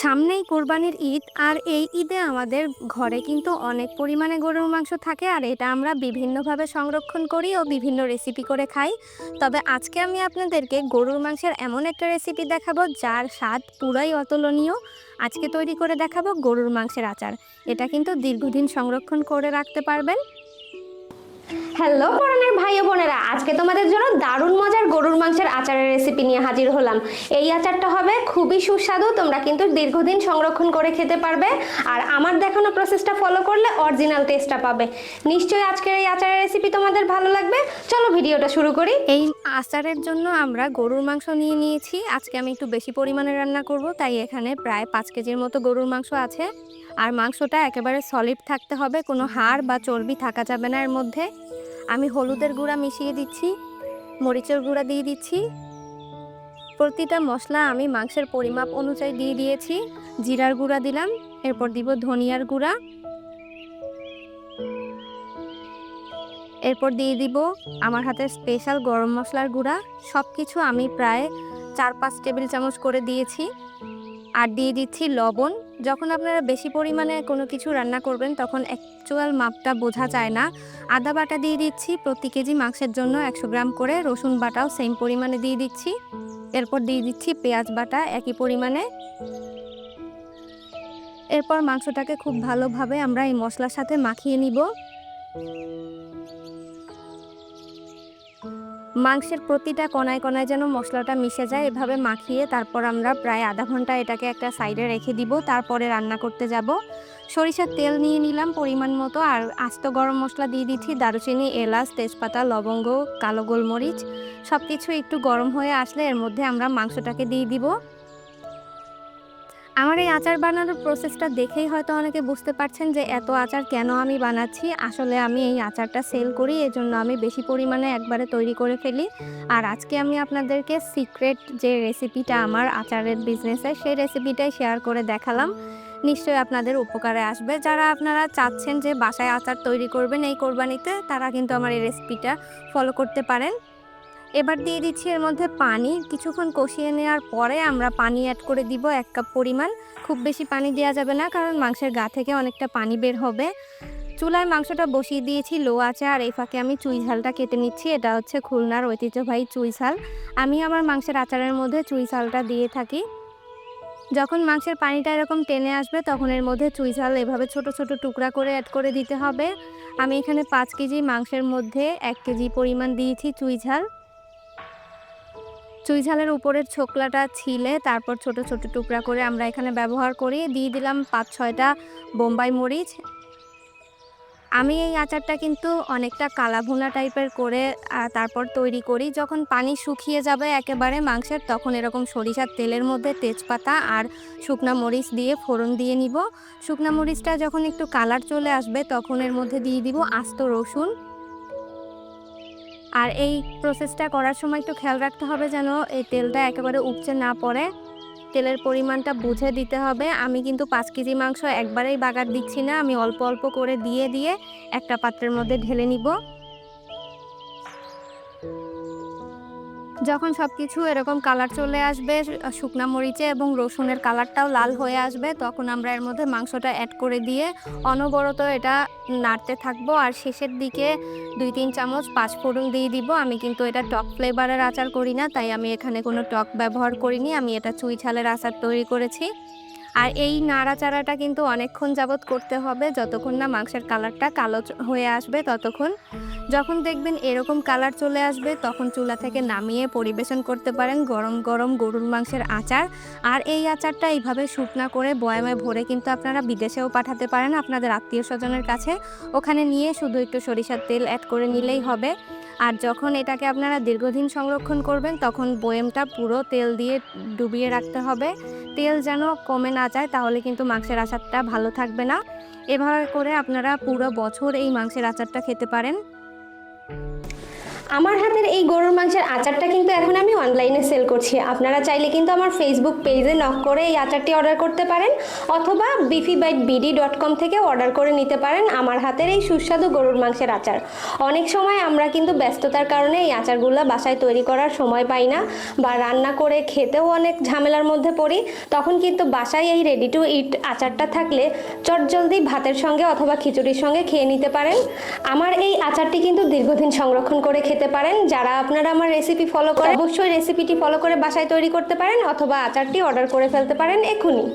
সামনেই কোরবানির ঈদ, আর এই ঈদে আমাদের ঘরে কিন্তু অনেক পরিমাণে গরুর মাংস থাকে, আর এটা আমরা বিভিন্নভাবে সংরক্ষণ করি ও বিভিন্ন রেসিপি করে খাই। তবে আজকে আমি আপনাদেরকে গরুর মাংসের এমন একটা রেসিপি দেখাবো, যার স্বাদ পুরাই অতুলনীয়। আজকে তৈরি করে দেখাবো গরুর মাংসের আচার। এটা কিন্তু দীর্ঘদিন সংরক্ষণ করে রাখতে পারবেন। হ্যালো পরানের ভাই ও বোনেরা, আজকে তোমাদের জন্য দারুণ মজার গরুর মাংসের আচারের রেসিপি নিয়ে হাজির হলাম। এই আচারটা হবে খুবই সুস্বাদু, তোমরা কিন্তু দীর্ঘদিন সংরক্ষণ করে খেতে পারবে আর আমার দেখানো প্রসেসটা ফলো করলে অরিজিনাল টেস্টটা পাবে। নিশ্চয়ই আজকের এই আচারের রেসিপি তোমাদের ভালো লাগবে। চলো ভিডিওটা শুরু করি। এই আচারের জন্য আমরা গরুর মাংস নিয়ে নিয়েছি। আজকে আমি একটু বেশি পরিমাণে রান্না করব, তাই এখানে প্রায় পাঁচ কেজির মতো গরুর মাংস আছে। আর মাংসটা একেবারে সলিড থাকতে হবে, কোনো হাড় বা চর্বি থাকা যাবে না এর মধ্যে। আমি হলুদের গুঁড়া মিশিয়ে দিচ্ছি, মরিচের গুঁড়া দিয়ে দিচ্ছি। প্রতিটা মশলা আমি মাংসের পরিমাপ অনুযায়ী দিয়ে দিয়েছি। জিরার গুঁড়া দিলাম, এরপর দিব ধনিয়ার গুঁড়া। এরপর দিয়ে দিব আমার হাতে স্পেশাল গরম মশলার গুঁড়া। সব কিছু আমি প্রায় চার পাঁচ টেবিল চামচ করে দিয়েছি। আর দিয়ে দিচ্ছি লবণ। যখন আপনারা বেশি পরিমাণে কোনো কিছু রান্না করবেন, তখন অ্যাকচুয়াল মাপটা বোঝা যায় না। আদা বাটা দিয়ে দিচ্ছি, প্রতি কেজি মাংসের জন্য একশো গ্রাম করে। রসুন বাটাও সেম পরিমাণে দিয়ে দিচ্ছি। এরপর দিয়ে দিচ্ছি পেঁয়াজ বাটা, একই পরিমাণে। এরপর মাংসটাকে খুব ভালোভাবে আমরা এই মশলার সাথে মাখিয়ে নিব। মাংসের প্রতিটা কণায় কণায় যেন মশলাটা মিশে যায়, এভাবে মাখিয়ে তারপর আমরা প্রায় আধা ঘণ্টা এটাকে একটা সাইডে রেখে দিব। তারপরে রান্না করতে যাব। সরিষার তেল নিয়ে নিলাম পরিমাণ মতো, আর আস্ত গরম মশলা দিয়ে দিচ্ছি দারুচিনি, এলাচ, তেজপাতা, লবঙ্গ, কালো গোলমরিচ। সব কিছু একটু গরম হয়ে আসলে এর মধ্যে আমরা মাংসটাকে দিয়ে দিব। আমার এই আচার বানানোর প্রসেসটা দেখেই হয়তো অনেকে বুঝতে পারছেন যে এত আচার কেন আমি বানাচ্ছি। আসলে আমি এই আচারটা সেল করি, এজন্য আমি বেশি পরিমাণে একবারে তৈরি করে ফেলি। আর আজকে আমি আপনাদেরকে সিক্রেট যে রেসিপিটা আমার আচারের বিজনেসে সেই রেসিপিটাই শেয়ার করে দেখালাম। নিশ্চয়ই আপনাদের উপকারে আসবে। যারা আপনারা চাচ্ছেন যে বাসায় আচার তৈরি করবেন এই কোরবানিতে, তারা কিন্তু আমার এই রেসিপিটা ফলো করতে পারেন। এবার দিয়ে দিচ্ছি এর মধ্যে পানি। কিছুক্ষণ কষিয়ে নেওয়ার পরে আমরা পানি অ্যাড করে দিব এক কাপ পরিমাণ। খুব বেশি পানি দেওয়া যাবে না, কারণ মাংসের গা থেকে অনেকটা পানি বের হবে। চুলায় মাংসটা বসিয়ে দিয়েছি লো আছে আর এই ফাঁকে আমি চুই ঝালটা কেটে নিচ্ছি। এটা হচ্ছে খুলনার ঐতিহ্যবাহী চুই ঝাল। আমি আমার মাংসের আচারের মধ্যে চুই ঝালটা দিয়ে থাকি। যখন মাংসের পানিটা এরকম টেনে আসবে, তখন এর মধ্যে চুই ঝাল এভাবে ছোট ছোট টুকরা করে অ্যাড করে দিতে হবে। আমি এখানে পাঁচ কেজি মাংসের মধ্যে এক কেজি পরিমাণ দিয়েছি চুই ঝাল। চুই ঝালের উপরের ছোকলাটা ছিলে, তারপর ছোট ছোট টুকরা করে আমরা এখানে ব্যবহার করি। দিয়ে দিলাম পাঁচ ছয়টা বোম্বাই মরিচ। আমি এই আচারটা কিন্তু অনেকটা কালাভুনা টাইপের করে তারপর তৈরি করি। যখন পানি শুকিয়ে যাবে একেবারে মাংসের, তখন এরকম সরিষার তেলের মধ্যে তেজপাতা আর শুকনা মরিচ দিয়ে ফোড়ন দিয়ে নিব। শুকনা মরিচটা যখন একটু কালার চলে আসবে, তখন এর মধ্যে দিয়ে দিব আস্ত রসুন। আর এই প্রসেসটা করার সময় একটু খেয়াল রাখতে হবে যেন এই তেলটা একেবারে উপচে না পড়ে। তেলের পরিমাণটা বুঝে দিতে হবে। আমি কিন্তু পাঁচ কেজি মাংস একবারেই বাগার দিচ্ছি না। আমি অল্প অল্প করে দিয়ে দিয়ে একটা পাত্রের মধ্যে ঢেলে নিব। যখন সব কিছু এরকম কালার চলে আসবে শুকনা মরিচে এবং রসুনের কালারটাও লাল হয়ে আসবে, তখন আমরা এর মধ্যে মাংসটা অ্যাড করে দিয়ে অনবরত এটা নাড়তে থাকব। আর শেষের দিকে দুই তিন চামচ পাঁচ পাঁচফোড়ন দিয়ে দিব। আমি কিন্তু এটা টক ফ্লেভারের আচার করি না, তাই আমি এখানে কোনো টক ব্যবহার করিনি। আমি এটা চুই ঝালের আচার তৈরি করেছি। আর এই নাড়াচাড়াটা কিন্তু অনেকক্ষণ যাবৎ করতে হবে। যতক্ষণ না মাংসের কালারটা কালো হয়ে আসবে, ততক্ষণ যখন দেখবেন এরকম কালার চলে আসবে, তখন চুলা থেকে নামিয়ে পরিবেশন করতে পারেন গরম গরম গরুর মাংসের আচার। আর এই আচারটা এইভাবে শুকনা করে বয়ামে ভরে কিন্তু আপনারা বিদেশেও পাঠাতে পারেন আপনাদের আত্মীয় স্বজনের কাছে। ওখানে নিয়ে শুধু একটু সরিষার তেল অ্যাড করে নিলেই হবে। আর যখন এটাকে আপনারা দীর্ঘদিন সংরক্ষণ করবেন, তখন বয়েমটা পুরো তেল দিয়ে ডুবিয়ে রাখতে হবে। তেল যেন কমে না যায়, তাহলে কিন্তু মাংসের আচারটা ভালো থাকবে না। এভাবে করে আপনারা পুরো বছর এই মাংসের আচারটা খেতে পারেন। আমার হাতের এই গরুর মাংসের আচারটা কিন্তু এখন আমি অনলাইনে সেল করছি। আপনারা চাইলে কিন্তু আমার ফেসবুক পেজে নক করে এই আচারটি অর্ডার করতে পারেন, অথবা Beefy Bite BD dot com থেকে অর্ডার করে নিতে পারেন আমার হাতের এই সুস্বাদু গরুর মাংসের আচার। অনেক সময় আমরা কিন্তু ব্যস্ততার কারণে এই আচারগুলো বাসায় তৈরি করার সময় পাই না, বা রান্না করে খেতেও অনেক ঝামেলার মধ্যে পড়ি, তখন কিন্তু বাসায় এই রেডি টু ইট আচারটা থাকলে চটজলদি ভাতের সঙ্গে অথবা খিচুড়ির সঙ্গে খেয়ে নিতে পারেন। আমার এই আচারটি কিন্তু দীর্ঘদিন সংরক্ষণ করে খেতে পারেন। যারা আপনারা আমার রেসিপি ফলো করে অবশ্যই রেসিপিটি ফলো করে বাসায় তৈরি করতে পারেন অথবা আচারটি অর্ডার করে ফেলতে পারেন এখনই